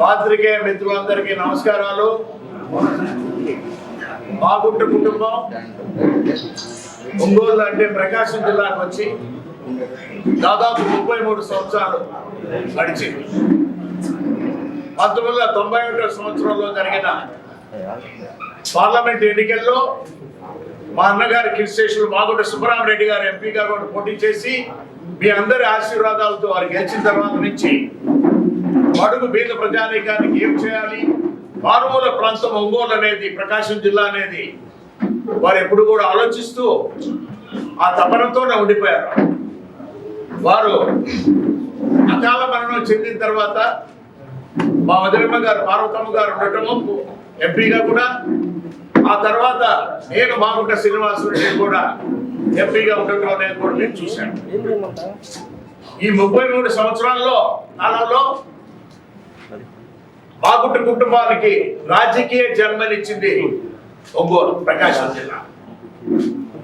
పాత్రికేయ మిత్రులందరికీ నమస్కారాలు. మాగుంట కుటుంబం. ఒంగోలు అంటే ప్రకాశం జిల్లాకు వచ్చి దాదాపు ముప్పై మూడు సంవత్సరాలు గడిచింది పంతొమ్మిది వందల తొంభై ఒకటో సంవత్సరంలో జరిగిన పార్లమెంట్ ఎన్నికల్లో మా అన్నగారి కిర్శేషులు మాగుంట సుబ్బరామరెడ్డి గారు ఎంపీగా కూడా పోటీ చేసి మీ అందరి ఆశీర్వాదాలతో వారు గెలిచిన తర్వాత నుంచి అడుగు బీద ప్రజానీకానికి ఏం చేయాలి? మారుమూల ప్రాంతం ఒంగోలు అనేది ప్రకాశం జిల్లా అనేది వారు ఎప్పుడు కూడా ఆలోచిస్తూ ఆ తపనతోనే ఉండిపోయారు. వారు అకాల మరణం చెందిన తర్వాత మా వదిలమ్మ గారు పార్వతమ్మ గారు ఉండటము ఎంపీగా కూడా ఆ తర్వాత నేను మాగుంట శ్రీనివాసరెడ్డి కూడా ఎంపీగా ఉండటం అనేది కూడా నేను చూశాను. ఈ ముప్పై మూడు సంవత్సరాల్లో కాలంలో మాగుంట కుటుంబానికి రాజకీయ జన్మనిచ్చింది ఒంగోలు ప్రకాశం జిల్లా.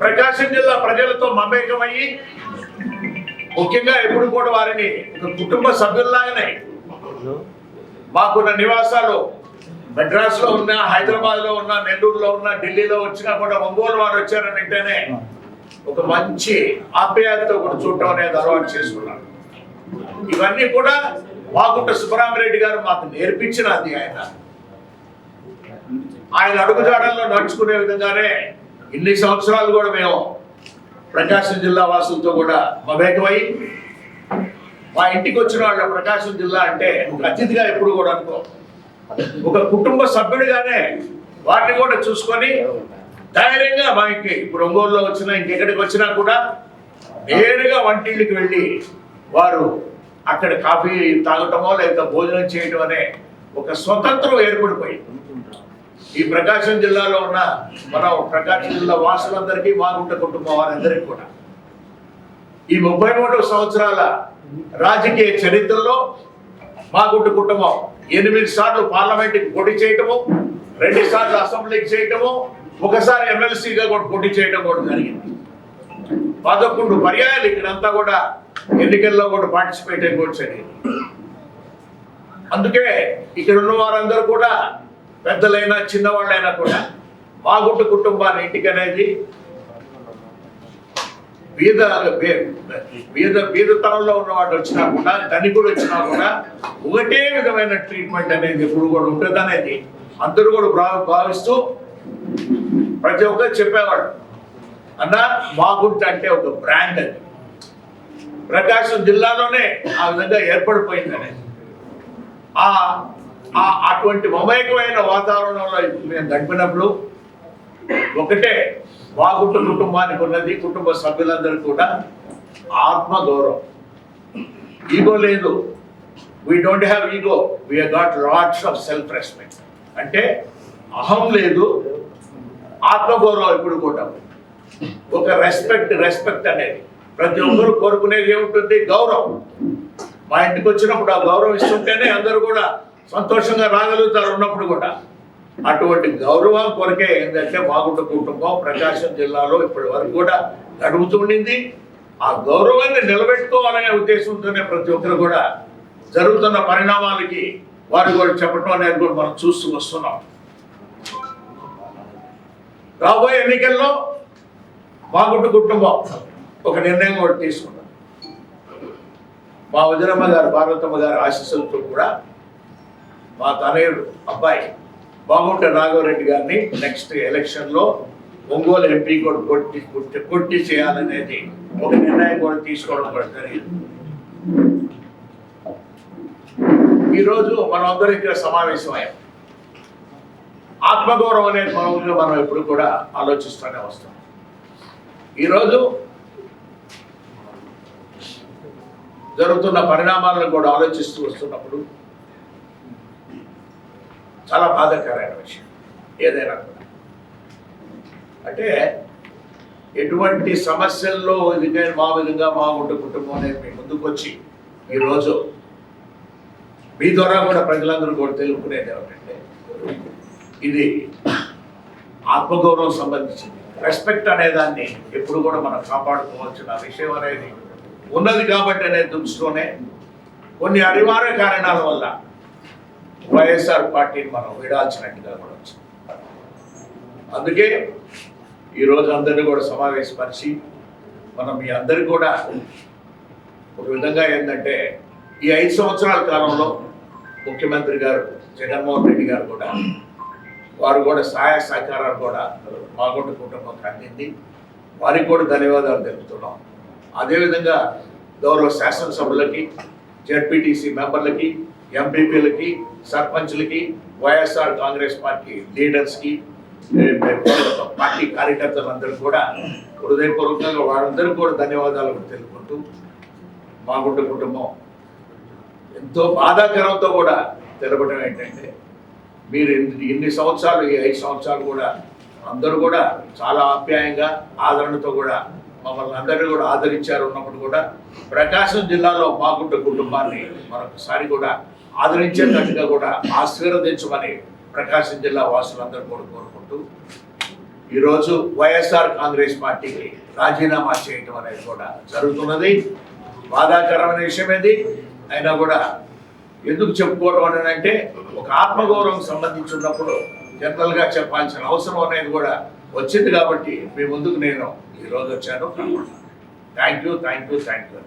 ప్రకాశం జిల్లా ప్రజలతో మమేకమయ్యి ముఖ్యంగా ఎప్పుడు కూడా వారిని ఒక కుటుంబ సభ్యుల్లాగానే మాకున్న నివాసాలు మెడ్రాస్లో ఉన్నా హైదరాబాద్లో ఉన్నా నెల్లూరులో ఉన్నా ఢిల్లీలో వచ్చినా కూడా ఒంగోలు వారు వచ్చారని అంటేనే ఒక మంచి ఆప్యాయతతో కూడా చూడటం అనేది అలవాటు చేసుకున్నాను ఇవన్నీ కూడా మాకుంట సుబ్బరామరెడ్డి గారు మాకు నేర్పించినది ఆయన ఆయన అడుగుజాడల్లో నడుచుకునే విధంగానే ఇన్ని సంవత్సరాలు కూడా మేము ప్రకాశం జిల్లా వాసులతో కూడా మమేకమై మా ఇంటికి వచ్చిన వాళ్ళ ప్రకాశం జిల్లా అంటే ఒక అతిథిగా ఎప్పుడు కూడా అనుకో. ఒక కుటుంబ సభ్యుడిగానే వాటిని కూడా చూసుకొని ధైర్యంగా మా ఇంటికి ఇప్పుడు ఒంగోలులో వచ్చినా ఇంకెక్కడికి వచ్చినా కూడా నేరుగా వంటిళ్ళకి వెళ్ళి వారు అక్కడ కాఫీ తాగటమో లేదా భోజనం చేయటం అనే ఒక స్వతంత్రం ఏర్పడిపోయింది. ఈ ప్రకాశం జిల్లాలో ఉన్న మన ప్రకాశం జిల్లా వాసులందరికీ మాగుంట కుటుంబం వారందరికీ కూడా. ఈ ముప్పై మూడు సంవత్సరాల రాజకీయ చరిత్రలో మాగుంట కుటుంబం ఎనిమిది సార్లు పార్లమెంట్కి పోటీ చేయటము రెండు సార్లు అసెంబ్లీకి చేయటము ఒకసారి ఎమ్మెల్సీగా కూడా పోటీ చేయడం కూడా జరిగింది. పదకొండు పర్యాయాలు ఇక్కడంతా కూడా ఎన్నికల్లో కూడా పార్టిసిపేట్ అయిపోవచ్చు అని అందుకే ఇక్కడ ఉన్న వారందరూ కూడా పెద్దలైనా చిన్నవాళ్ళైనా కూడా బాగుంటు కుటుంబాన్ని ఇంటికి అనేది బీద బీద బీదతనంలో ఉన్నవాడు వచ్చినా కూడా ధనికుడు వచ్చినా కూడా ఒకటే విధమైన ట్రీట్మెంట్ అనేది ఎప్పుడు కూడా ఉంటుంది అనేది అందరూ కూడా భావిస్తూ ప్రతి ఒక్కరు చెప్పేవాడు అన్న మాగుంట అంటే ఒక బ్రాండ్ అది. ప్రకాశం జిల్లాలోనే ఆ విధంగా ఏర్పడిపోయింది అనేది ఆ అటువంటి మమేకమైన వాతావరణంలో మేము గడిపినప్పుడు ఒకటే బాగుంట కుటుంబానికి ఉన్నది కుటుంబ సభ్యులందరూ కూడా ఆత్మగౌరవం. ఈగో లేదు. We don't have ego we got lots of self respect అంటే అహం లేదు ఆత్మగౌరవం ఇప్పుడు కూడా ఒక రెస్పెక్ట్ రెస్పెక్ట్ అనేది. ప్రతి ఒక్కరు కోరుకునేది ఏముంటుంది? గౌరవం. మా ఇంటికి వచ్చినప్పుడు ఆ గౌరవం ఇస్తుంటేనే అందరూ కూడా సంతోషంగా రాగలుగుతారు ఉన్నప్పుడు కూడా. అటువంటి గౌరవం కొరకే ఏంటంటే మాగుంట కుటుంబం ప్రకాశం జిల్లాలో ఇప్పటి వరకు కూడా గడుపుతుండింది ఆ గౌరవాన్ని నిలబెట్టుకోవాలనే ఉద్దేశంతోనే ప్రతి ఒక్కరు కూడా జరుగుతున్న పరిణామాలకి వారు కూడా చెప్పడం అనేది కూడా మనం చూస్తూ వస్తున్నాం. రాబోయే ఎన్నికల్లో మాగుంట కుటుంబం ఒక నిర్ణయం కూడా తీసుకున్నాం. మా వదినమ్మ గారు భారతమ్మ గారి ఆశీస్సులతో కూడా మా తనయుడు అబ్బాయి బాగుంట రాఘవరెడ్డి గారిని నెక్స్ట్ ఎలక్షన్లో ఒంగోలు ఎంపీ కూడా కొట్టి కొట్టి కొట్టి చేయాలనేది ఒక నిర్ణయం కూడా తీసుకోవడం కూడా జరిగింది. ఈరోజు మనం అందరూ ఇక్కడ సమావేశమయ్యాం. ఆత్మగౌరవం అనేది మనం మనం ఎప్పుడు కూడా ఆలోచిస్తూనే వస్తాం. ఈరోజు జరుగుతున్న పరిణామాలను కూడా ఆలోచిస్తూ వస్తున్నప్పుడు చాలా బాధాకరమైన విషయం. ఏదైనా కూడా. అంటే ఎటువంటి సమస్యల్లో ఇది మా విధంగా మా ఉండే కుటుంబం అనేది మీ ముందుకు వచ్చి ఈరోజు మీ ద్వారా కూడా ప్రజలందరూ కూడా తెలుపుకునేది ఏమిటంటే ఇది ఆత్మగౌరవం సంబంధించింది. రెస్పెక్ట్ అనే దాన్ని ఎప్పుడు కూడా మనం కాపాడుకోవాల్సిన విషయం అనేది ఉన్నది కాబట్టి అనే దృష్టిలోనే కొన్ని అనివార్య కారణాల వల్ల వైఎస్ఆర్ పార్టీని మనం విడాల్సినట్టుగా కూడా వచ్చింది. అందుకే ఈరోజు అందరినీ కూడా సమావేశపరిచి మనం మీ అందరికి కూడా ఒక విధంగా ఏంటంటే ఈ ఐదు సంవత్సరాల కాలంలో ముఖ్యమంత్రి గారు జగన్మోహన్ రెడ్డి గారు కూడా వారు కూడా సహాయ సహకారాలు కూడా మాగుంట కుటుంబంకి అందింది. వారికి కూడా ధన్యవాదాలు తెలుపుతున్నాం. అదేవిధంగా గౌరవ శాసనసభ్యులకి జడ్పీటీసీ మెంబర్లకి ఎంపీపీలకి సర్పంచ్లకి వైఎస్ఆర్ కాంగ్రెస్ పార్టీ లీడర్స్కి పార్టీ కార్యకర్తలందరూ కూడా హృదయపూర్వకంగా వారందరూ కూడా ధన్యవాదాలు తెలుపుకుంటూ మాగుంట కుటుంబం ఎంతో బాధాకరంతో కూడా తెలపడం ఏంటంటే మీరు ఇన్ని సంవత్సరాలు ఈ ఐదు సంవత్సరాలు కూడా అందరూ కూడా చాలా ఆప్యాయంగా ఆదరణతో కూడా మమ్మల్ని అందరినీ కూడా ఆదరించారు ఉన్నప్పుడు కూడా ప్రకాశం జిల్లాలో బాగుంట కుటుంబాన్ని మరొకసారి కూడా ఆదరించేటట్టుగా కూడా ఆశీర్వదించమని ప్రకాశం జిల్లా వాసులందరూ కూడా కోరుకుంటూ ఈరోజు వైఎస్ఆర్ కాంగ్రెస్ పార్టీకి రాజీనామా చేయటం అనేది కూడా జరుగుతున్నది. బాధాకరమైన విషయం ఇది అయినా కూడా ఎందుకు చెప్పుకోవడం అని అంటే ఒక ఆత్మగౌరవం సంబంధించి ఉన్నప్పుడు చెప్పాల్సిన అవసరం అనేది కూడా వచ్చింది కాబట్టి మీ ముందుకు నేను ఈ రోజు వచ్చాను. Thank you thank you thank you